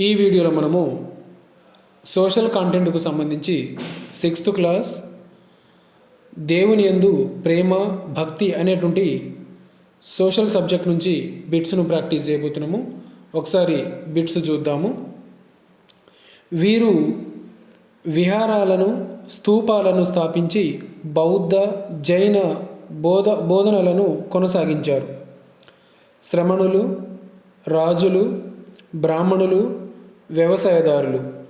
ఈ వీడియోలో మనము సోషల్ కాంటెంట్కు సంబంధించి సిక్స్త్ క్లాస్ దేవుని యందు ప్రేమ భక్తి అనేటువంటి సోషల్ సబ్జెక్ట్ నుంచి బిట్స్ను ప్రాక్టీస్ చేయబోతున్నాము. ఒకసారి బిట్స్ చూద్దాము. వీరు విహారాలను స్తూపాలను స్థాపించి బౌద్ధ జైన బోధ బోధనలను కొనసాగించారు. శ్రమణులు రాజులు బ్రాహ్మణులు వ్యవసాయదారులు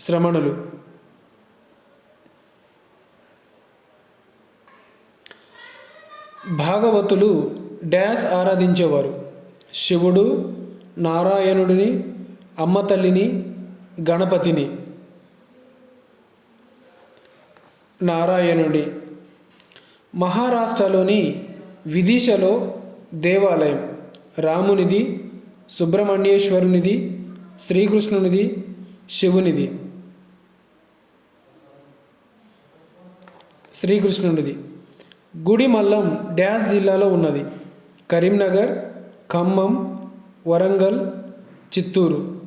శ్రమణులు భాగవతులు డ్యాస్ ఆరాధించేవారు. శివుడు నారాయణుడిని అమ్మ తల్లిని గణపతిని. నారాయణుడి మహారాష్ట్రలోని విదిశలో దేవాలయం. రామునిది సుబ్రహ్మణ్యేశ్వరునిది శ్రీకృష్ణునిది శివునిది. శ్రీకృష్ణునిది. గుడి మల్లం డ్యాస్ జిల్లాలో ఉన్నది. కరీంనగర్ ఖమ్మం వరంగల్ చిత్తూరు.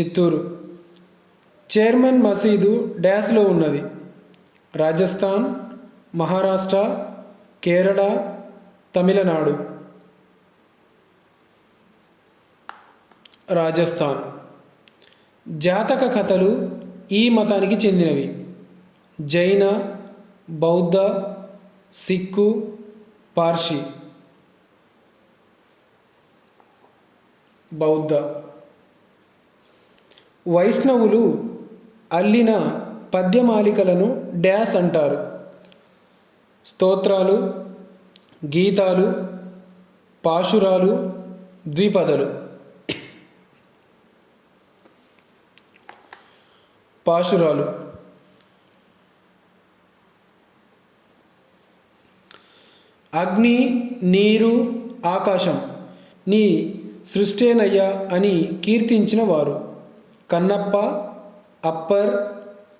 చిత్తూరు. చైర్మన్ మసీదు డ్యాస్లో ఉన్నది. రాజస్థాన్ మహారాష్ట్ర కేరళ తమిళనాడు. రాజస్థాన్. జాతక కథలు ఈ మతానికి చెందినవి. జైన బౌద్ధ సిక్కు పార్షి. బౌద్ధ. వైష్ణవులు అల్లిన పద్యమాలికలను డ్యాస్ అంటారు. స్తోత్రాలు గీతాలు పాశురాలు ద్విపదలు. పాశురాలు. అగ్ని నీరు ఆకాశం. నీ సృష్టేనయ్యా అని కీర్తించిన వారు. కన్నప్ప అప్పర్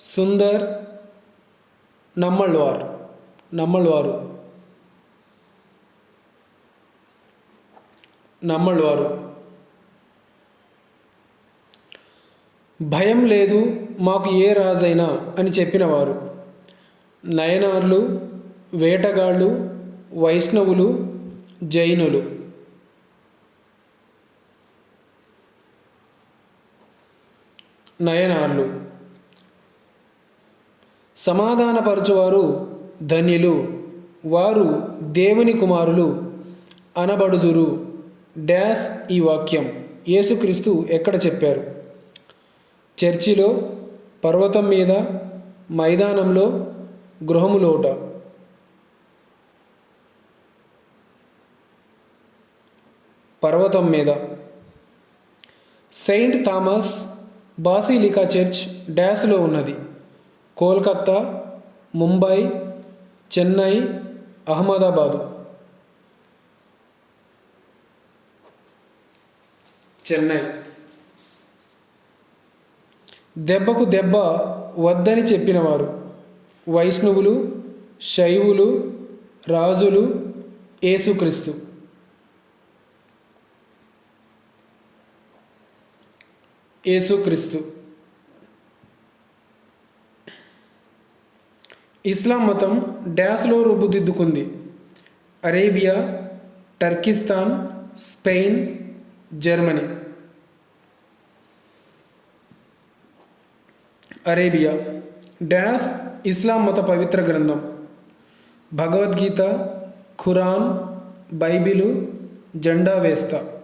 సుందర్ నమ్మల్వార్ నమ్మళ్వారు నమ్మళ్వారు భయం లేదు మాకు ఏ రాజైనా అని చెప్పినవారు. నయనార్లు వేటగాళ్ళు వైష్ణవులు జైనులు. నయనార్లు. సమాధానపరచువారు ధన్యులు. వారు దేవుని కుమారులు అనబడుదురు. డ్యాస్ ఈ వాక్యం యేసుక్రీస్తు ఎక్కడ చెప్పారు? చర్చిలో పర్వతం మీద మైదానంలో గృహములోట. పర్వతం మీద. సెయింట్ థామస్ బాసిలికా చర్చ్ డ్యాస్లో ఉన్నది. కోల్కత్తా ముంబై చెన్నై అహ్మదాబాదు. చెన్నై. దెబ్బకు దెబ్బ వద్దని చెప్పినవారు. వైష్ణవులు శైవులు రాజులు యేసుక్రీస్తు. యేసుక్రీస్తు. ఇస్లాం మతం డ్యాస్లో రూపుదిద్దుకుంది Arabia Turkistan Spain Germany. Arabia డ్యాస్ ఇస్లాం మత పవిత్ర గ్రంథం. భగవద్గీత ఖురాన్ బైబిలు జెండా వేస్తా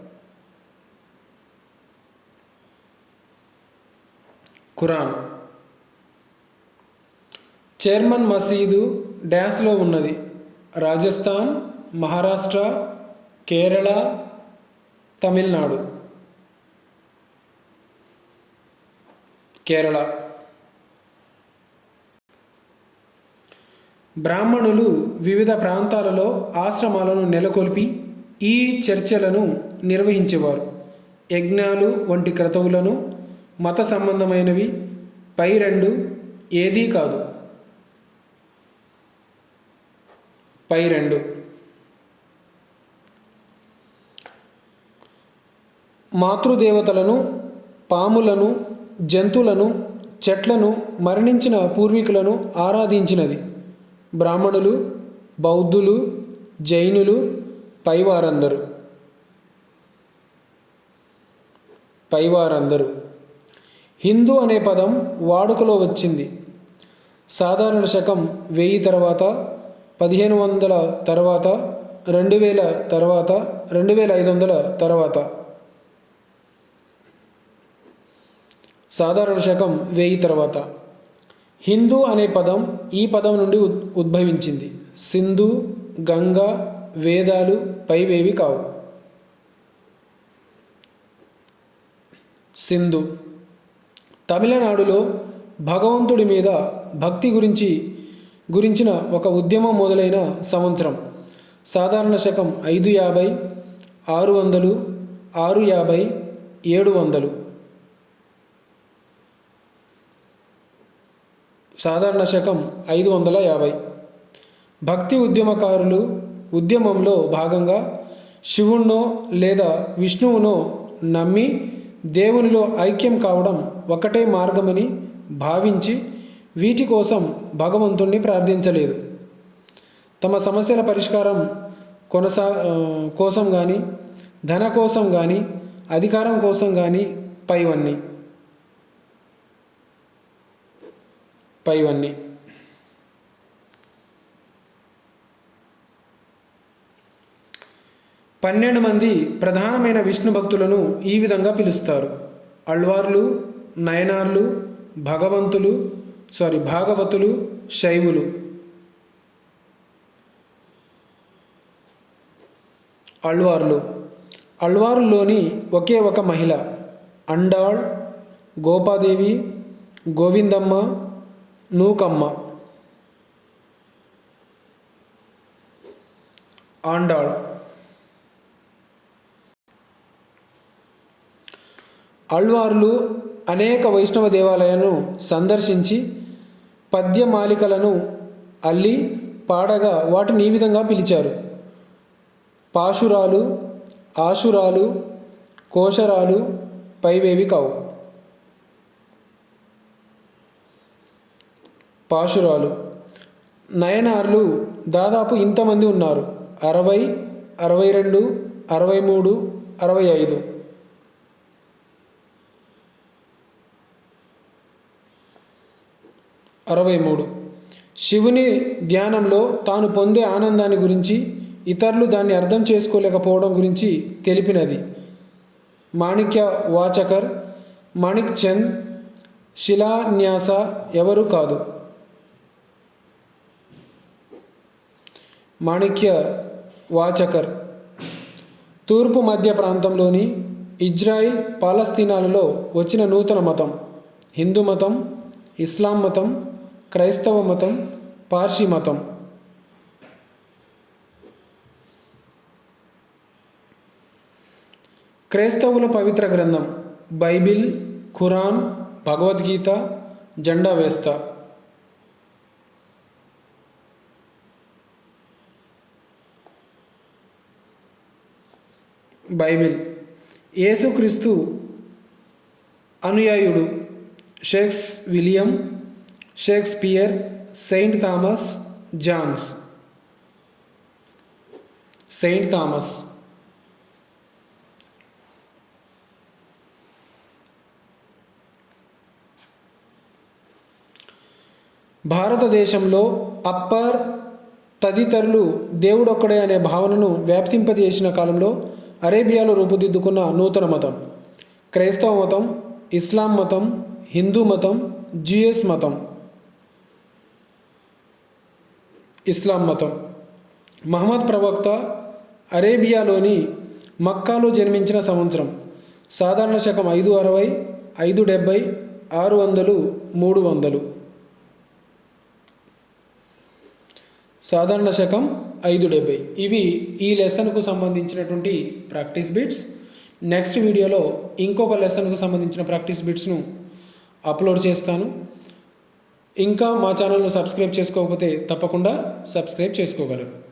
ఖురాన్. చైర్మన్ మసీదు డ్యాన్స్లో ఉన్నది. రాజస్థాన్ మహారాష్ట్ర కేరళ తమిళనాడు. కేరళ. బ్రాహ్మణులు వివిధ ప్రాంతాలలో ఆశ్రమాలను నెలకొల్పి ఈ చర్చలను నిర్వహించేవారు. యజ్ఞాలు వంటి క్రతువులను మత సంబంధమైనవి పై రెండు ఏదీ కాదు. పై రెండు. మాతృదేవతలను పాములను జంతువులను చెట్లను మరణించిన పూర్వీకులను ఆరాధించినది. బ్రాహ్మణులు బౌద్ధులు జైనులు పైవారందరూ. పైవారందరూ. హిందూ అనే పదం వాడుకలో వచ్చింది. సాధారణ శకం వెయ్యి తర్వాత పదిహేను వందల తర్వాత రెండు వేల తర్వాత రెండు వేల ఐదు వందల తర్వాత. సాధారణ శకం వెయ్యి తర్వాత. హిందూ అనే పదం ఈ పదం నుండి ఉద్ ఉద్భవించింది. సింధు గంగా వేదాలు పైవేవి కావు. సింధు. తమిళనాడులో భగవంతుడి మీద భక్తి గురించి గురించిన ఒక ఉద్యమం మొదలైన సంవత్సరం. సాధారణ శకం ఐదు యాభై ఆరు వందలు ఆరు యాభై ఏడు వందలు. సాధారణ శకం ఐదు వందల యాభై. భక్తి ఉద్యమకారులు ఉద్యమంలో భాగంగా శివుణ్ణో లేదా విష్ణువునో నమ్మి దేవునిలో ఐక్యం కావడం ఒకటే మార్గమని భావించి వీటి కోసం భగవంతుణ్ణి ప్రార్థించలేదు. తమ సమస్యల పరిష్కారం కొనసా కోసం కానీ ధన కోసం కానీ అధికారం కోసం కానీ పైవన్నీ. పైవన్నీ. పన్నెండు మంది ప్రధానమైన విష్ణు భక్తులను ఈ విధంగా పిలుస్తారు. అల్వార్లు నయనార్లు భగవంతులు సారీ భాగవతులు శైవులు. అల్వార్లు. అల్వారులోని ఒకే ఒక మహిళ అండాళ్ గోపాదేవి గోవిందమ్మ నూకమ్మ. ఆండాళ్. అల్వార్లు అనేక వైష్ణవ దేవాలయాలను సందర్శించి పద్యమాలికలను అల్లి పాడగా వాటిని ఈ విధంగా పిలిచారు. పాశురాలు ఆశురాలు కోశరాలు పైవేవి కావు. పాశురాలు నయనార్లు దాదాపు ఇంతమంది ఉన్నారు. అరవై అరవై రెండు అరవై మూడు అరవై ఐదు. అరవై మూడు. శివుని ధ్యానంలో తాను పొందే ఆనందాన్ని గురించి ఇతరులు దాన్ని అర్థం చేసుకోలేకపోవడం గురించి తెలిపినది. మాణిక్య వాచకర్ మాణిక్ చంద్ శిలాన్యాస ఎవరు కాదు. మాణిక్య వాచకర్. తూర్పు మధ్య ప్రాంతంలోని ఇజ్రాయిల్ పాలస్తీనాలలో వచ్చిన నూతన మతం హిందూ మతం ఇస్లాం మతం క్రైస్తవ మతం పార్సీ మతం. క్రైస్తవుల పవిత్ర గ్రంథం బైబిల్ ఖురాన్ భగవద్గీత జెండా వేస్తా. బైబిల్ యేసుక్రీస్తు అనుయాయుడు shakes William Shakespeare Saint Thomas Johns Saint Thomas భారతదేశంలో అప్పర్ తదితరులు దేవుడొక్కడే అనే భావనను వ్యాప్తింపజేసిన కాలంలో అరేబియాలో రూపుదిద్దుకున్న నూతన మతం. క్రైస్తవ మతం ఇస్లాం మతం హిందూ మతం జిఎస్ మతం. ఇస్లాం మతం. మహమ్మద్ ప్రవక్త అరేబియాలోని మక్కాలో జన్మించిన సంవత్సరం. సాధారణ శకం ఐదు అరవై ఐదు డెబ్భై ఆరు వందలు మూడు వందలు. సాధారణ శకం ఐదు డెబ్బై. ఇవి ఈ లెసన్కు సంబంధించినటువంటి ప్రాక్టీస్ బిట్స్. నెక్స్ట్ వీడియోలో ఇంకొక లెసన్కు సంబంధించిన ప్రాక్టీస్ బిట్స్ను అప్లోడ్ చేస్తాను. ఇంకా మా ఛానల్ను సబ్స్క్రైబ్ చేసుకోకపోతే తప్పకుండా సబ్స్క్రైబ్ చేసుకోగలరు.